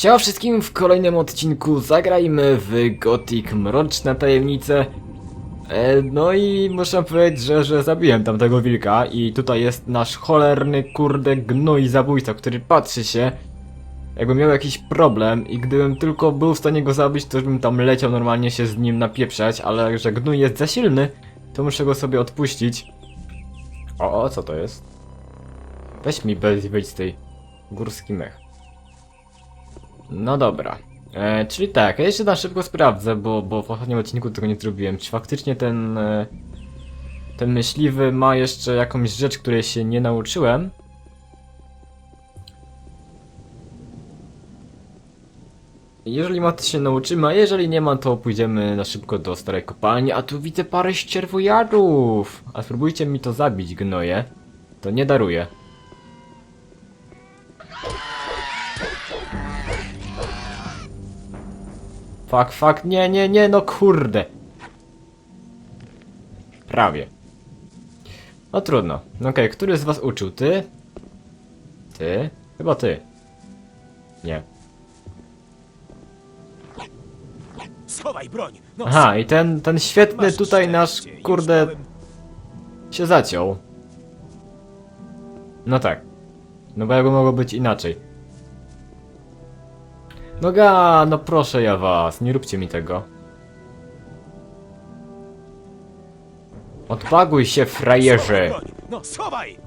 Siema wszystkim, w kolejnym odcinku zagrajmy w Gothic Mroczne Tajemnice. E, no i muszę powiedzieć, że, że zabiłem tamtego wilka i tutaj jest nasz cholerny kurde gnój zabójca, który patrzy się jakby miał jakiś problem i gdybym tylko był w stanie go zabić, to bym tam leciał normalnie się z nim napieprzać, ale że gnój jest za silny, to muszę go sobie odpuścić. O, o, co to jest? Weź mi bez wyjdź z tej górski mech. No dobra. E, czyli tak, ja jeszcze na szybko sprawdzę, bo, bo w ostatnim odcinku tego nie zrobiłem. Czy faktycznie ten, e, ten myśliwy ma jeszcze jakąś rzecz, której się nie nauczyłem? Jeżeli ma, to się nauczymy, a jeżeli nie ma, to pójdziemy na szybko do starej kopalni. A tu widzę parę ścierwojadów! A spróbujcie mi to zabić, gnoje. To nie daruję. Fuck, fuck, nie, nie, nie, no kurde. Prawie. No trudno. No Okej, który z was uczył? Ty? Ty? Chyba ty. Nie. Schowaj broń! No, Aha, i ten, ten świetny tutaj nasz, kurde, się zaciął. No tak. No bo jakby mogło być inaczej. No ga, no proszę ja was, nie róbcie mi tego. Odpaguj się, Schowaj frajerze! broń! No, schowaj!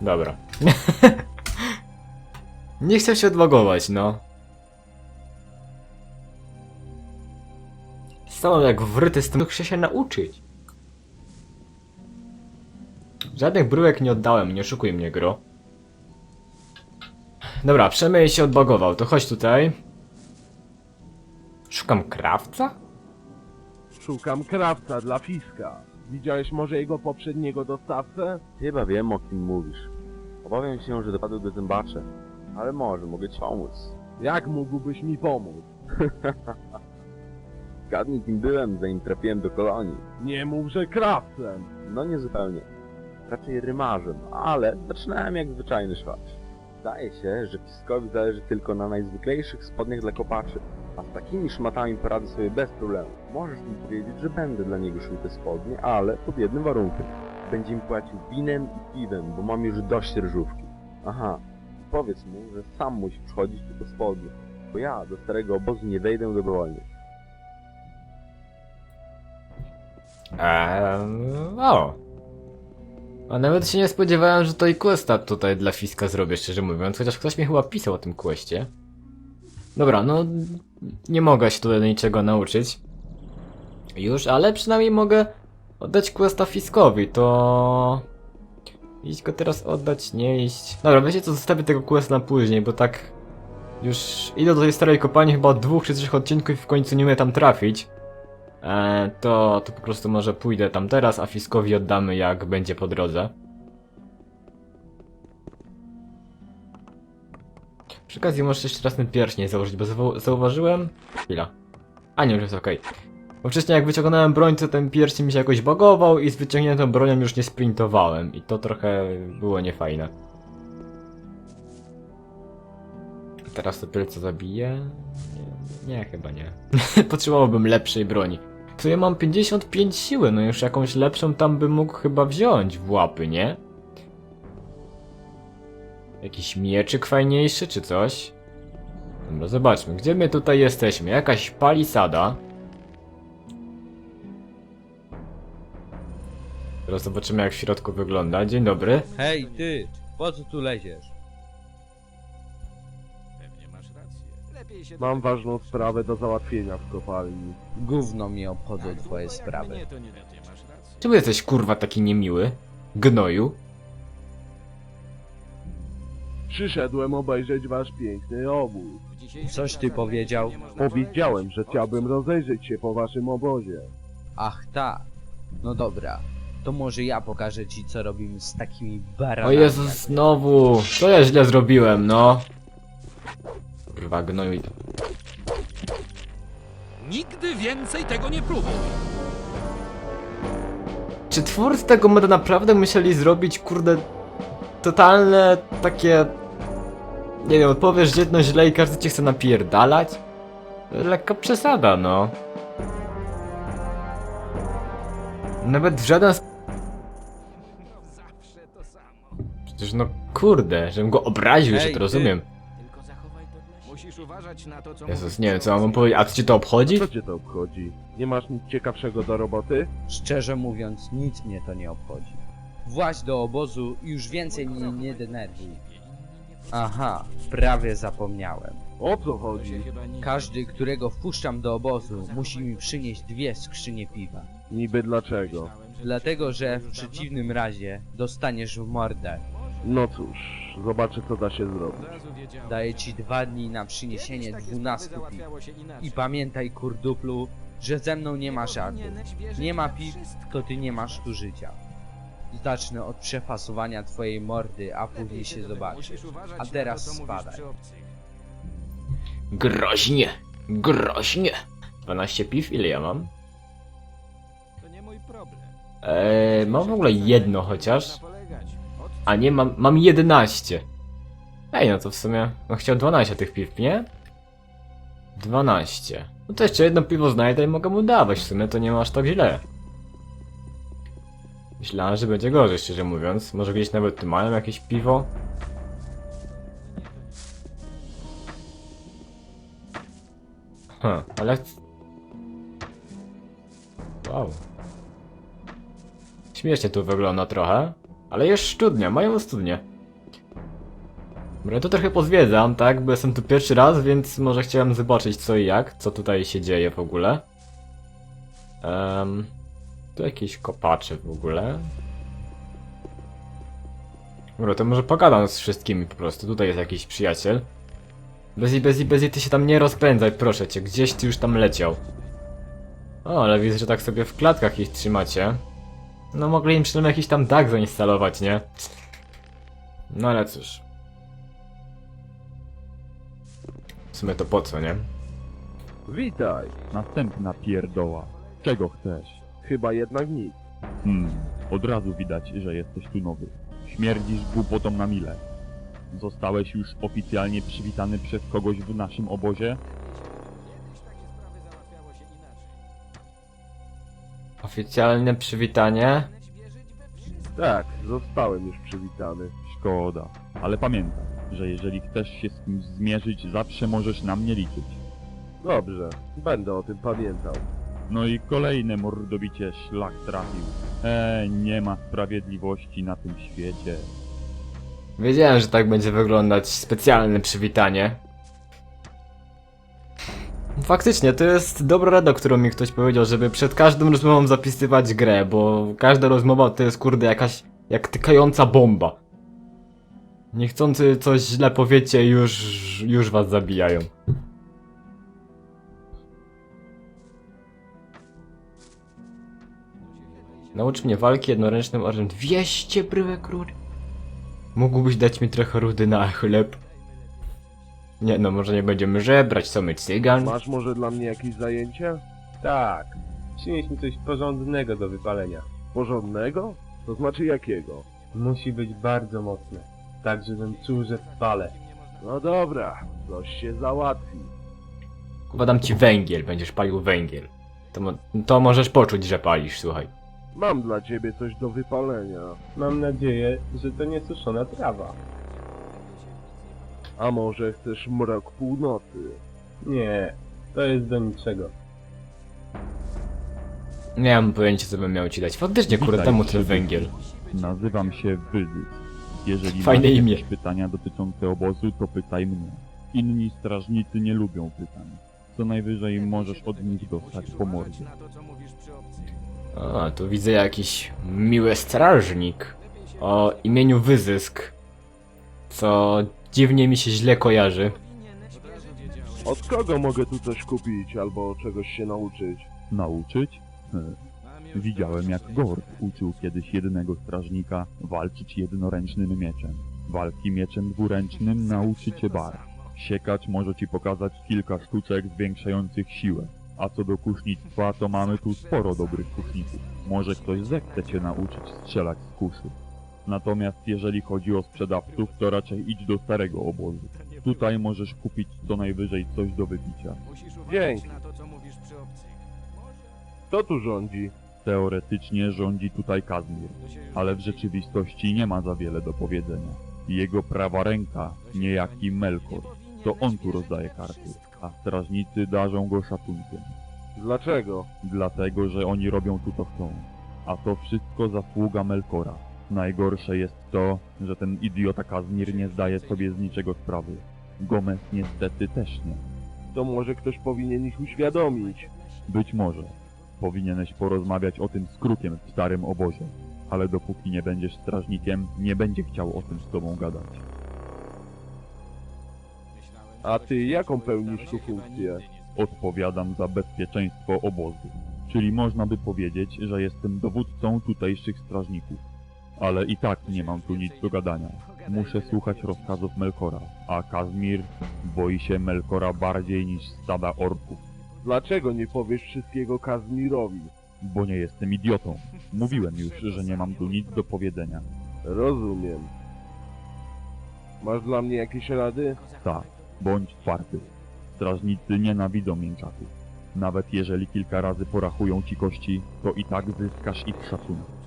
Dobra. nie chcę się odlogować, no. Stanął jak wryty z tym, chcę się nauczyć. Żadnych bryłek nie oddałem, nie oszukuj mnie, gro. Dobra, przemyj się odbagował, to chodź tutaj. Szukam krawca? Szukam krawca dla Fiska. Widziałeś może jego poprzedniego dostawcę? Chyba wiem o kim mówisz. Obawiam się, że dopadły go zębacze. Ale może mogę ci pomóc. Jak mógłbyś mi pomóc? Zgadnij kim byłem, zanim trafiłem do kolonii. Nie mów, że krawcem. No nie zupełnie. Raczej rymarzem, ale zaczynałem jak zwyczajny szwacz. Zdaje się, że Fiskowi zależy tylko na najzwyklejszych spodniach dla kopaczy. A z takimi szmatami poradzę sobie bez problemu. Możesz mi powiedzieć, że będę dla niego szył te spodnie, ale pod jednym warunkiem. Będzie mi płacił winem i piwem, bo mam już dość ryżówki. Aha, powiedz mu, że sam musi przychodzić do spodnie, bo ja do starego obozu nie wejdę dobrowolnie. Eee, o. A nawet się nie spodziewałem, że to i questa tutaj dla Fiska zrobię, szczerze mówiąc, chociaż ktoś mi chyba pisał o tym questie. Dobra, no nie mogę się tutaj niczego nauczyć. Już, ale przynajmniej mogę oddać questa Fiskowi, to... Iść go teraz oddać, nie iść. Dobra, wiecie co, zostawię tego questa na później, bo tak... Już idę do tej starej kopalni chyba dwóch czy trzech odcinków i w końcu nie umiem tam trafić. E, to, to po prostu może pójdę tam teraz, a Fiskowi oddamy jak będzie po drodze. Przy okazji muszę jeszcze raz ten pierścień założyć, bo zau zauważyłem... Chwila. A nie, już jest okej. Bo wcześniej jak wyciągnąłem broń, to ten pierścień mi się jakoś bagował i z wyciągniętą bronią już nie sprintowałem. I to trochę było niefajne. Teraz to tyle co zabije? Nie, nie chyba nie. Potrzebowałbym lepszej broni. To ja mam 55 siły, no już jakąś lepszą tam bym mógł chyba wziąć w łapy, nie? Jakiś mieczyk fajniejszy czy coś? Dobra, zobaczmy, gdzie my tutaj jesteśmy? Jakaś palisada. Teraz zobaczymy jak w środku wygląda. Dzień dobry. Hej ty, po co tu leziesz? Mam ważną sprawę do załatwienia w kopalni. Gówno mnie obchodzą twoje Jak sprawy. to. Czemu jesteś kurwa taki niemiły? Gnoju? Przyszedłem obejrzeć wasz piękny obóz. Coś ty powiedział? Powiedziałem, że chciałbym rozejrzeć się po waszym obozie. Ach tak, no dobra. To może ja pokażę ci co robimy z takimi O baranami. Jezus, jak- znowu! Co ja źle zrobiłem, no? Kurwa, gnoju. Nigdy więcej tego nie próbuj. Czy twórcy tego moda naprawdę musieli zrobić, kurde, totalne takie... Nie wiem, odpowiesz jedno źle i każdy cię chce napierdalać? Lekka przesada, no. Nawet w żaden sp- Zawsze to samo. Przecież no kurde, żebym go obraził, że Ej, to ty. rozumiem. Musisz uważać na to, co Jezus, nie wiem co mam powiedzieć, a co ci to obchodzi? Co cię to obchodzi? Nie masz nic ciekawszego do roboty? Szczerze mówiąc, nic mnie to nie obchodzi. Właź do obozu i już więcej mnie nie denerwuj. Aha, prawie zapomniałem. O co chodzi? Każdy, którego wpuszczam do obozu, musi mi przynieść dwie skrzynie piwa. Niby dlaczego? Dlatego, że w przeciwnym razie dostaniesz w mordę. No cóż, zobaczę co da się zrobić. Daję ci dwa dni na przyniesienie takie 12 sprawy piw. załatwiało się inaczej. I pamiętaj, kurduplu, że ze mną nie ma wierzyć Nie ma wszystko. to ty nie masz tu życia. Zacznę od przefasowania twojej mordy, a później się zobaczysz. A teraz spadaj. Groźnie, groźnie. 12 piw, ile ja mam? To nie mój problem. Eee, mam w ogóle jedno chociaż. A nie, mam, mam 11. Ej, no to w sumie, no chciał 12 tych piw, nie? 12. No to jeszcze jedno piwo znajdę i mogę mu dawać, w sumie to nie ma aż tak źle. Myślałem, że będzie gorzej, szczerze mówiąc. Może gdzieś nawet mają jakieś piwo? Hm, ale... Wow. Śmiesznie tu wygląda trochę, ale jest studnia, mają studnię. Dobra, to trochę pozwiedzam, tak, bo jestem tu pierwszy raz, więc może chciałem zobaczyć co i jak, co tutaj się dzieje w ogóle. Um, tu jakieś kopacze w ogóle. Dobra, to może pogadam z wszystkimi po prostu, tutaj jest jakiś przyjaciel. Bezi, Bezi, Bezi, ty się tam nie rozpędzaj, proszę cię, gdzieś ty już tam leciał. O, ale widzę, że tak sobie w klatkach ich trzymacie. No mogli im przynajmniej jakiś tam dach zainstalować, nie? No ale cóż. W sumie to po co, nie? Witaj. Następna pierdoła. Czego chcesz? Chyba jednak nic. Hmm, od razu widać, że jesteś tu nowy. Śmierdzisz głupotą na mile. Zostałeś już oficjalnie przywitany przez kogoś w naszym obozie? Oficjalne przywitanie. Tak, zostałem już przywitany. Szkoda. Ale pamiętaj, że jeżeli chcesz się z kimś zmierzyć, zawsze możesz na mnie liczyć. Dobrze, będę o tym pamiętał. No i kolejne mordobicie szlak trafił. Eee, nie ma sprawiedliwości na tym świecie. Wiedziałem, że tak będzie wyglądać specjalne przywitanie. Faktycznie, to jest dobra rada, którą mi ktoś powiedział, żeby przed każdą rozmową zapisywać grę, bo każda rozmowa to jest kurde jakaś jak tykająca bomba. Niechcący coś źle powiecie już, już was zabijają. Naucz mnie walki jednoręcznym orężem. 200 bryłek rury. Mógłbyś dać mi trochę rudy na chleb? Nie, no może nie będziemy żebrać, co my cygan? Masz może dla mnie jakieś zajęcie? Tak. Przynieś mi coś porządnego do wypalenia. Porządnego? To znaczy jakiego? Musi być bardzo mocne. Tak, żebym czuł, że palę. No dobra, coś się załatwi. Chyba dam ci węgiel, będziesz palił węgiel. To, mo to możesz poczuć, że palisz, słuchaj. Mam dla ciebie coś do wypalenia. Mam nadzieję, że to nie suszona trawa. A może chcesz mrok północy? Nie, to jest do niczego. Nie mam pojęcia, co bym miał ci dać. Faktycznie, kurde, Witaj, temu ten węgiel. Nazywam się Wydys. Jeżeli Fajne masz imię. jakieś pytania dotyczące obozu, to pytaj mnie. Inni strażnicy nie lubią pytań. Co najwyżej możesz od nich dostać po mordzie. A, tu widzę jakiś miły strażnik o imieniu Wyzysk. Co dziwnie mi się źle kojarzy. Od kogo mogę tu coś kupić albo czegoś się nauczyć? Nauczyć? Już Widziałem jak Gord uczył kiedyś jednego strażnika walczyć jednoręcznym mieczem. Walki mieczem dwuręcznym nauczy cię bar. Siekać może ci pokazać kilka sztuczek zwiększających siłę. A co do kusznictwa, to mamy tu sporo dobrych kuszników. Może ktoś zechce cię nauczyć strzelać z kuszy. Natomiast jeżeli chodzi o sprzedawców, to raczej idź do starego obozu. Tutaj możesz kupić co najwyżej coś do wypicia. Musisz uważać Dzięki. na to, co mówisz przy obcych. Kto tu rządzi? Teoretycznie rządzi tutaj Kazmir, To się już ale w rzeczywistości nie ma za wiele do powiedzenia. Jego prawa ręka, niejaki Melkor, to on tu rozdaje karty, a strażnicy darzą go szacunkiem. Dlaczego? Dlatego, że oni robią tu co chcą. A to wszystko zasługa Melkora. Najgorsze jest to, że ten idiota Kazmir nie zdaje sobie z niczego sprawy. Gomez niestety też nie. To może ktoś powinien ich uświadomić. Być może. Powinieneś porozmawiać o tym z Krukiem w starym obozie. Ale dopóki nie będziesz strażnikiem, nie będzie chciał o tym z tobą gadać. A ty jaką pełnisz tu funkcję? Odpowiadam za bezpieczeństwo obozu. Czyli można by powiedzieć, że jestem dowódcą tutejszych strażników. Ale i tak nie mam tu nic do gadania. Muszę słuchać rozkazów Melkora, a Kazmir boi się Melkora bardziej niż stada orków, Dlaczego nie powiesz wszystkiego Kazmirowi? bo nie jestem idiotą. Mówiłem już, że nie mam tu nic do powiedzenia. Rozumiem. Masz dla mnie jakieś rady? Tak, bądź twardy. Strażnicy nienawidzą mięczatów. Nawet jeżeli kilka razy porachują ci kości, to i tak zyskasz ich szacunek.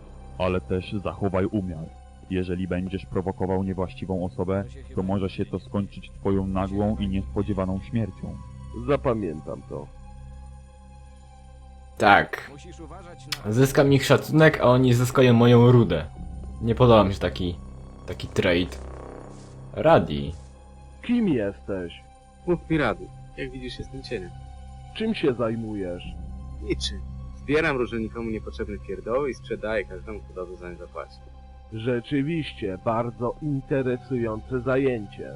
Ale też zachowaj umiar. Jeżeli będziesz prowokował niewłaściwą osobę, to może się to skończyć twoją nagłą i niespodziewaną śmiercią. Zapamiętam to. Tak. Musisz uważać na Zyskam ich szacunek, a oni zyskają moją rudę. Nie podoba mi się taki... taki trade. Radi. Kim jesteś? Mów mi rady. Jak widzisz, jestem cieniem. Czym się zajmujesz? Niczym. Zbieram różne nikomu niepotrzebne pierdoły i sprzedaję każdemu, kto dobrze za nie zapłaci. Rzeczywiście bardzo interesujące zajęcie.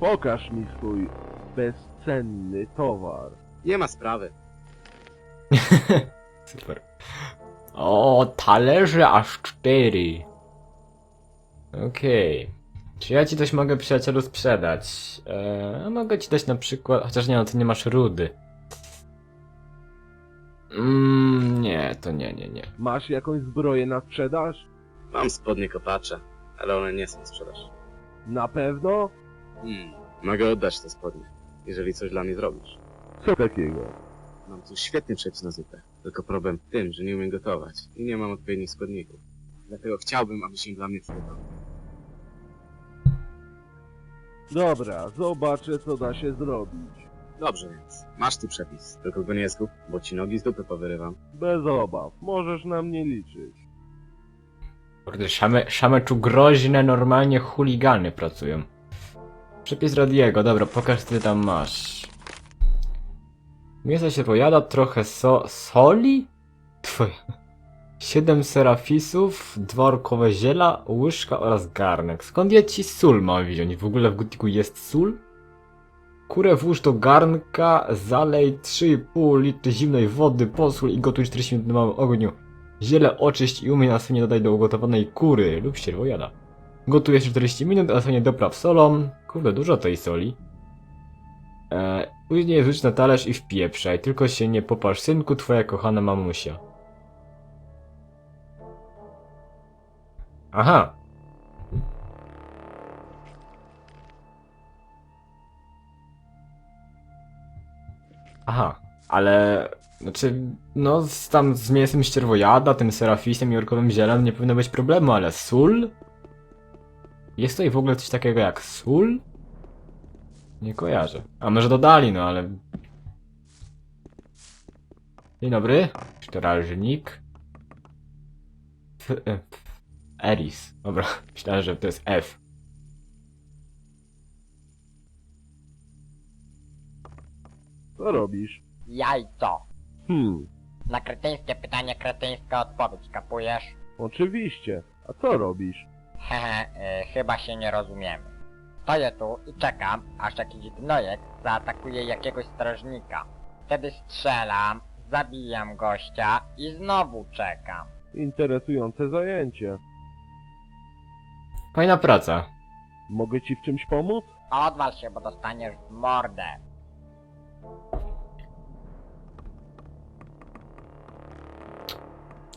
Pokaż mi swój bezcenny towar. Nie ma sprawy. Super. O, talerze aż cztery. Okej. Czy ja ci coś mogę przyjacielu sprzedać? Eee, mogę ci dać na przykład... Chociaż nie, no ty nie masz rudy. Mm, nie, to nie, nie, nie. Masz jakąś zbroję na sprzedaż? Mam spodnie kopacze, ale one nie są na sprzedaż. Na pewno? Hmm. Mogę oddać te spodnie, jeżeli coś dla mnie zrobisz. Co takiego? Mam tu świetny przepis na zupę. Tylko problem w tym, że nie umiem gotować i nie mam odpowiednich składników. Dlatego chciałbym, abyś im dla mnie przygotował. Dobra, zobaczę co da się zrobić. Dobrze więc. Masz tu przepis. Tylko go nie zgub, bo ci nogi z dupy powyrywam. Bez obaw, możesz na mnie liczyć. Kurde, szame, szame tu groźne, normalnie chuligany pracują. Przepis Radiego, dobra, pokaż co ty tam masz. Mięso się pojada, trochę so soli? Twoje. Siedem serafisów, dwa orkowe ziela, łyżka oraz garnek. Skąd ja ci sól mam wziąć? W ogóle w gotiku jest sól? Kurę włóż do garnka, zalej 3,5 litry zimnej wody, posól i gotuj 40 minut na małym ogniu. Ziele oczyść i umyj następnie dodaj do ugotowanej kury lub ścierwojada. Gotujesz 40 minut, a następnie dopraw solą. Kurde, dużo tej soli. E, później wrzuć na talerz i wpieprzaj. Tylko się nie popatrz, synku, twoja kochana mamusia. Aha. Aha, ale... Znaczy, no, z, tam z mięsem ścierwojada, tym serafisem i orkowym zielem nie powinno być problemu, ale sól? Jest tutaj w ogóle coś takiego jak sól? Nie kojarzę. A może dodali, no ale... Dzień dobry, strażnik. F, e, f, Eris. Dobra, myślałem, że to jest F. Co robisz? Jajco. Hmm, Na kretyńskie pytanie kretyńska odpowiedź, kapujesz? oczywiście. A co robisz? Hehe, y, chyba się nie rozumiemy. Stoję tu i czekam, aż jakiś gnojek zaatakuje jakiegoś strażnika. Wtedy strzelam, zabijam gościa i znowu czekam. Interesujące zajęcie. Fajna praca. Mogę ci w czymś pomóc? Odwal się, bo dostaniesz w mordę.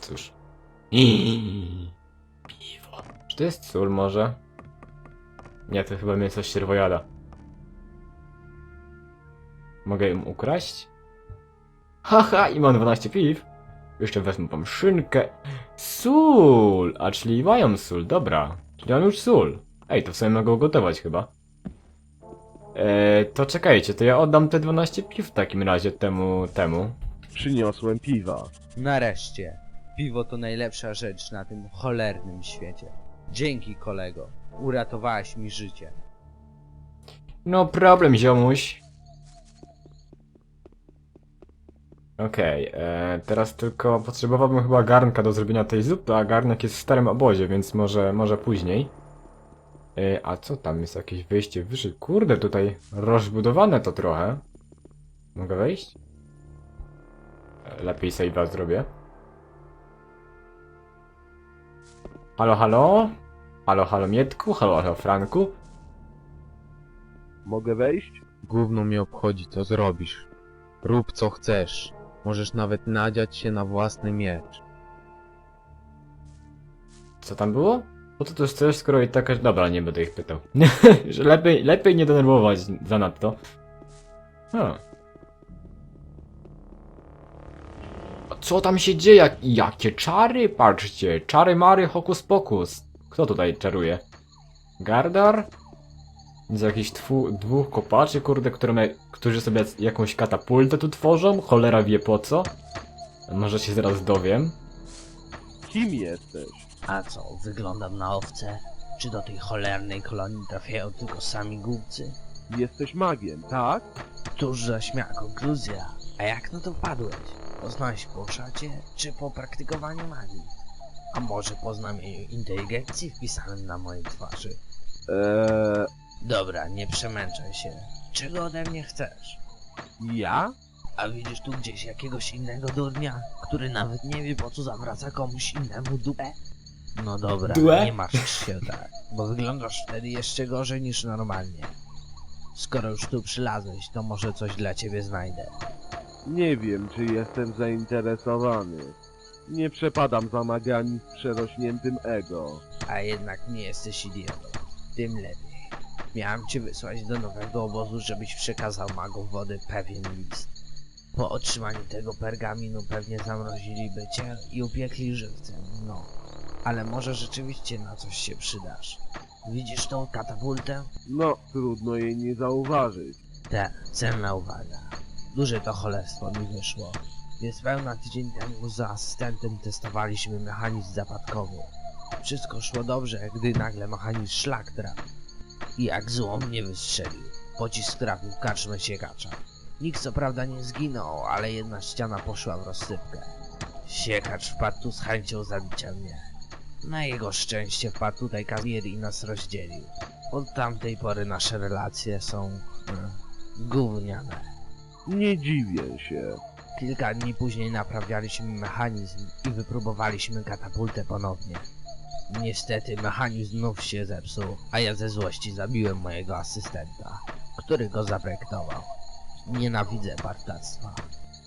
Cóż. Iii. to jest sól może? Nie, to chyba mięso ścierwojada. Mogę ją ukraść? Haha, i mam 12 piw. Jeszcze wezmę wam szynkę. Sól! A czyli mają sól, dobra. Czyli mam już sól. Ej, to w sumie mogę gotować chyba. Eee, to czekajcie, to ja oddam te 12 piw w takim razie temu, temu. Przyniosłem piwa. Nareszcie. Piwo to najlepsza rzecz na tym cholernym świecie. Dzięki kolego. Uratowałeś mi życie. No problem, ziomuś. Okej, e, teraz tylko potrzebowałbym chyba garnka do zrobienia tej zupy, a garnek jest w starym obozie, więc może, może później. E, a co tam jest jakieś wyjście wyżej? Kurde, tutaj rozbudowane to trochę. Mogę wejść? E, lepiej save'a zrobię. Halo, halo? Halo, halo Mietku? Halo, halo Franku? Mogę wejść? Gówno mnie obchodzi, co zrobisz. Rób co chcesz. Możesz nawet nadziać się na własny miecz. Co tam było? Po co tu chcesz, skoro i taka... Dobra, nie będę ich pytał. Że lepiej, lepiej nie denerwować zanadto. Ha. Co tam się dzieje? Jak, jakie czary? Patrzcie. Czary mary hokus pokus. Kto tutaj czaruje? Gardar? Z jakichś twu, dwóch kopaczy, kurde, które me, którzy sobie jakąś katapultę tu tworzą? Cholera wie po co? Może się zaraz dowiem. Kim jesteś? A co, wyglądam na owce? Czy do tej cholernej kolonii trafiają tylko sami głupcy? Jesteś magiem, tak? Cóż za śmiała konkluzja. A jak na to wpadłeś? Poznałeś po szacie, czy po praktykowaniu magii? A może po znamieniu inteligencji wpisanym na mojej twarzy? Eee, Dobra, nie przemęczaj się. Czego ode mnie chcesz? ja? A widzisz tu gdzieś jakiegoś innego durnia, który nawet nie wie po co zawraca komuś innemu dupę? No dobra, nie martw się tak, bo wyglądasz wtedy jeszcze gorzej niż normalnie. Skoro już tu przylazłeś, to może coś dla ciebie znajdę. Nie wiem, czy jestem zainteresowany. Nie przepadam za magami z przerośniętym ego. A jednak nie jesteś idiotą. Tym lepiej. Miałem cię wysłać do nowego obozu, żebyś przekazał magom wody pewien list. Po otrzymaniu tego pergaminu pewnie zamroziliby cię i upiekli żywcem, no. Ale może rzeczywiście na coś się przydasz. Widzisz tą katapultę? No, trudno jej nie zauważyć. Tak, cenna uwaga. Duże to cholerstwo mi wyszło. Niespełna tydzień temu z asystentem testowaliśmy mechanizm zapadkowy. Wszystko szło dobrze, gdy nagle mechanizm szlak trafił. I jak złom nie wystrzelił. Pocisk trafił w karczmę siekacza. Nikt co prawda nie zginął, ale jedna ściana poszła w rozsypkę. Siekacz wpadł tu z chęcią zabicia mnie. Na jego szczęście wpadł tutaj kawier i nas rozdzielił. Od tamtej pory nasze relacje są... E, gówniane. Nie dziwię się. Kilka dni później naprawialiśmy mechanizm i wypróbowaliśmy katapultę ponownie. Niestety mechanizm znów się zepsuł, a ja ze złości zabiłem mojego asystenta, który go zaprojektował. Nienawidzę partactwa.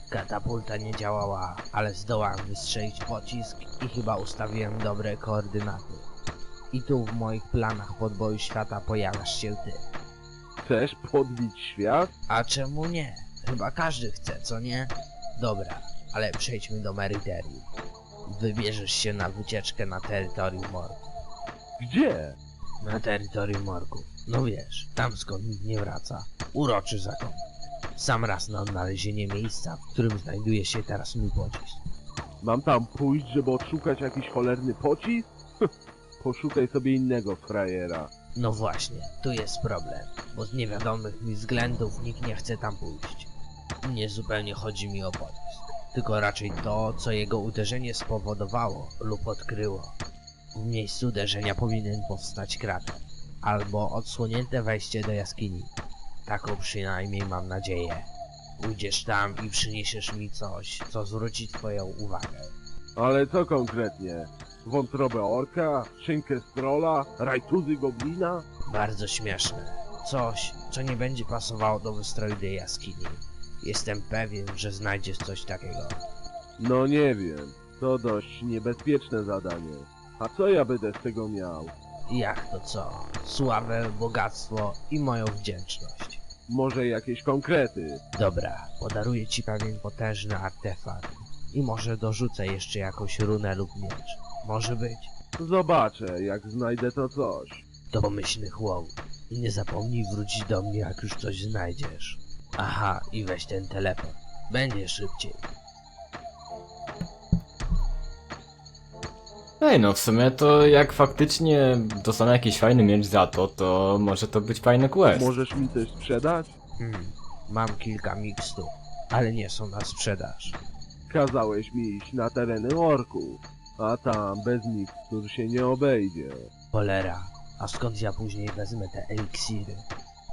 Katapulta nie działała, ale zdołałem wystrzelić pocisk i chyba ustawiłem dobre koordynaty. I tu w moich planach podboju świata pojawiasz się ty. Chcesz podbić świat? A czemu nie? Chyba każdy chce, co nie? Dobra, ale przejdźmy do meryterii. Wybierzesz się na wycieczkę na terytorium morgu. Gdzie? Na terytorium morgu. No wiesz, tam skąd nikt nie wraca. Uroczy zakon. Sam raz na odnalezienie miejsca, w którym znajduje się teraz mój pocisk. Mam tam pójść, żeby odszukać jakiś cholerny pocisk? Poszukaj sobie innego frajera. No właśnie, tu jest problem, bo z niewiadomych względów nikt nie chce tam pójść. Nie zupełnie chodzi mi o pocisk, tylko raczej to, co jego uderzenie spowodowało lub odkryło. W miejscu uderzenia powinien powstać krater, albo odsłonięte wejście do jaskini. Taką przynajmniej mam nadzieję. Pójdziesz tam i przyniesiesz mi coś, co zwróci twoją uwagę. Ale co konkretnie? Wątrobę orka? Szynkę strola? Rajtuzy goblina? Bardzo śmieszne. Coś, co nie będzie pasowało do wystroju tej jaskini. Jestem pewien, że znajdziesz coś takiego. No nie wiem. To dość niebezpieczne zadanie. A co ja będę z tego miał? Jak to co? Sławę, bogactwo i moją wdzięczność. Może jakieś konkrety? Dobra, podaruję ci pewien potężny artefakt. I może dorzucę jeszcze jakąś runę lub miecz. Może być. Zobaczę, jak znajdę to coś. Do pomyślnych łowów. I nie zapomnij wrócić do mnie, jak już coś znajdziesz. Aha, i weź ten teleport. Będzie szybciej. Ej, no w sumie to jak faktycznie dostanę jakiś fajny miecz za to, to może to być fajny quest. Możesz mi coś sprzedać? Hmm, mam kilka mikstur, ale nie są na sprzedaż. Kazałeś mi iść na tereny orków, a tam bez mikstur się nie obejdzie. Cholera, a skąd ja później wezmę te eliksiry?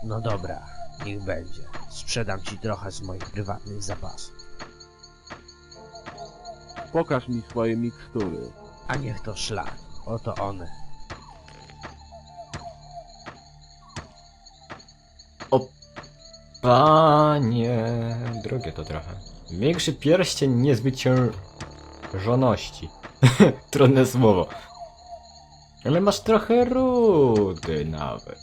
No dobra, niech będzie. Sprzedam ci trochę z moich prywatnych zapasów. Pokaż mi swoje mikstury. A niech to szlak, oto one. Panie, drogie to trochę. Większy pierścień niezwyciężoności. Trudne słowo. Ale masz trochę rudy nawet.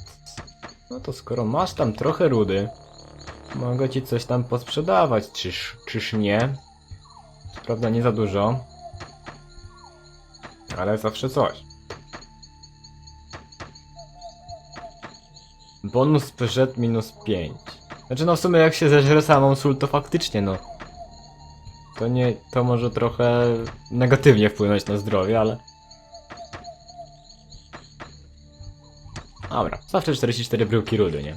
No to skoro masz tam trochę rudy, mogę ci coś tam posprzedawać, czyż, czyż nie? Prawda nie za dużo. Ale zawsze coś. Bonus PZ minus 5. Znaczy no w sumie jak się zeżre samą sól to faktycznie no. To nie, to może trochę negatywnie wpłynąć na zdrowie, ale... Dobra, zawsze 44 bryłki rudy, nie?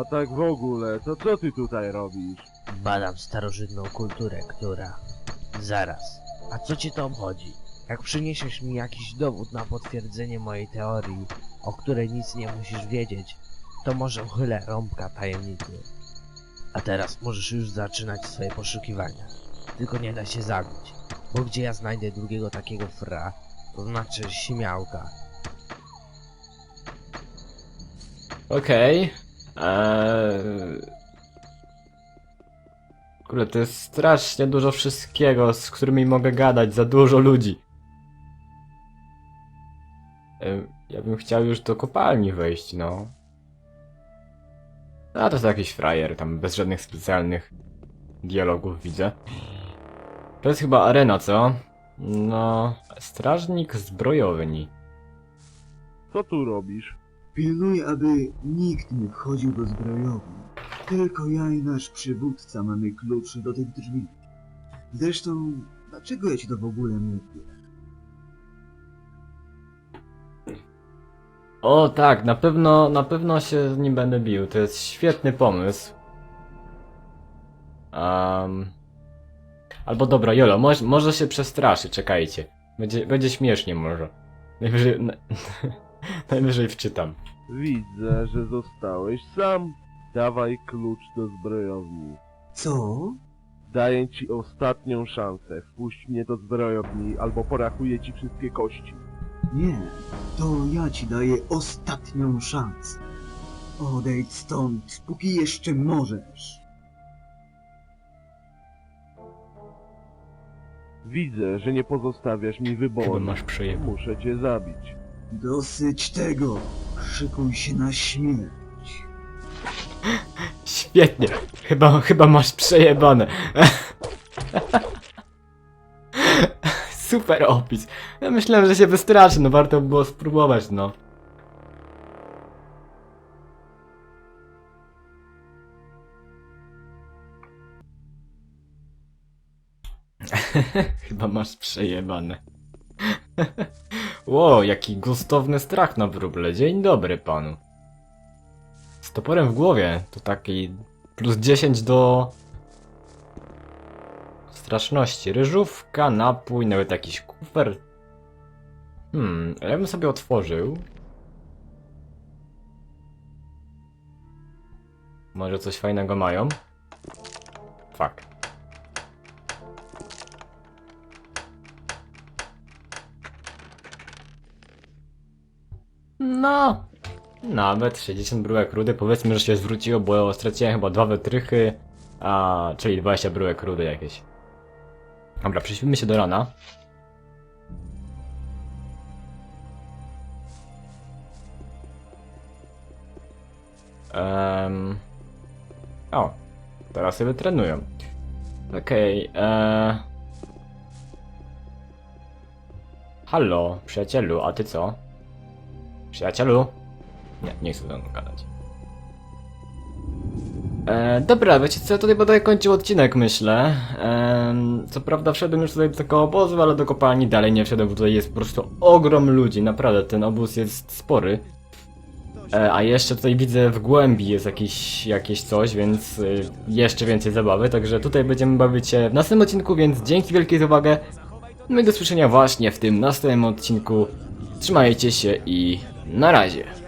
A tak w ogóle, to co ty tutaj robisz? Badam starożytną kulturę, która... Zaraz. A co cię to obchodzi? Jak przyniesiesz mi jakiś dowód na potwierdzenie mojej teorii, o której nic nie musisz wiedzieć, to może uchylę rąbka tajemnicy. A teraz możesz już zaczynać swoje poszukiwania. Tylko nie da się zabić, bo gdzie ja znajdę drugiego takiego fra, to znaczy śmiałka. Okej. Eee... Kurde, to jest strasznie dużo wszystkiego, z którymi mogę gadać, za dużo ludzi. Eee, ja bym chciał już do kopalni wejść, no. A to jest jakiś frajer, tam bez żadnych specjalnych dialogów widzę. To jest chyba arena, co? No, strażnik zbrojowni. Co tu robisz? Pilnuj, aby nikt nie wchodził do zbrojowni. Tylko ja i nasz przywódca mamy klucz do tych drzwi. Zresztą, dlaczego ja ci to w ogóle mówię? O tak, na pewno, na pewno się z nim będę bił. To jest świetny pomysł. Um, albo dobra, Jolo, może, może się przestraszy, czekajcie. Będzie, będzie śmiesznie może. Najwyżej, na, najwyżej wczytam. Widzę, że zostałeś sam. Dawaj klucz do zbrojowni. Co? Daję ci ostatnią szansę. Wpuść mnie do zbrojowni, albo porachuję ci wszystkie kości. Nie, to ja ci daję ostatnią szansę. Odejdź stąd, póki jeszcze możesz. Widzę, że nie pozostawiasz mi Chyba wyboru. masz przejebane. Muszę cię zabić. Dosyć tego. Szykuj się na śmierć. Świetnie. Chyba, chyba masz przejebane. Super opis. Ja myślałem, że się wystraszy, no warto było spróbować, no. Chyba masz przejebane. Ło, jaki gustowny strach na wróble. Dzień dobry panu. Z toporem w głowie to taki plus 10 do straszności. Ryżówka, napój, nawet jakiś kufer. Hmm, ja bym sobie otworzył. Może coś fajnego mają? Fuck. No, nawet 60 bryłek rudy, powiedzmy, że się zwróciło, bo straciłem chyba dwa wytrychy, a, czyli 20 bryłek rudy jakieś. Dobra, prześpimy się do rana. Um. O, teraz sobie trenują. Okej, okay, eee... Halo, przyjacielu, a ty co? Przyjacielu? Nie, nie chcę ze mną gadać. Eee, dobra, wiecie co, tutaj będę kończył odcinek, myślę. Eee co prawda wszedłem już tutaj do tego obozu, ale do kopalni dalej nie wszedłem, bo tutaj jest po prostu ogrom ludzi, naprawdę, ten obóz jest spory. E, a jeszcze tutaj widzę w głębi jest jakiś, jakieś coś, więc y, jeszcze więcej zabawy, także tutaj będziemy bawić się w następnym odcinku, więc dzięki wielkiej za uwagę. No i do słyszenia właśnie w tym następnym odcinku. Trzymajcie się i na razie.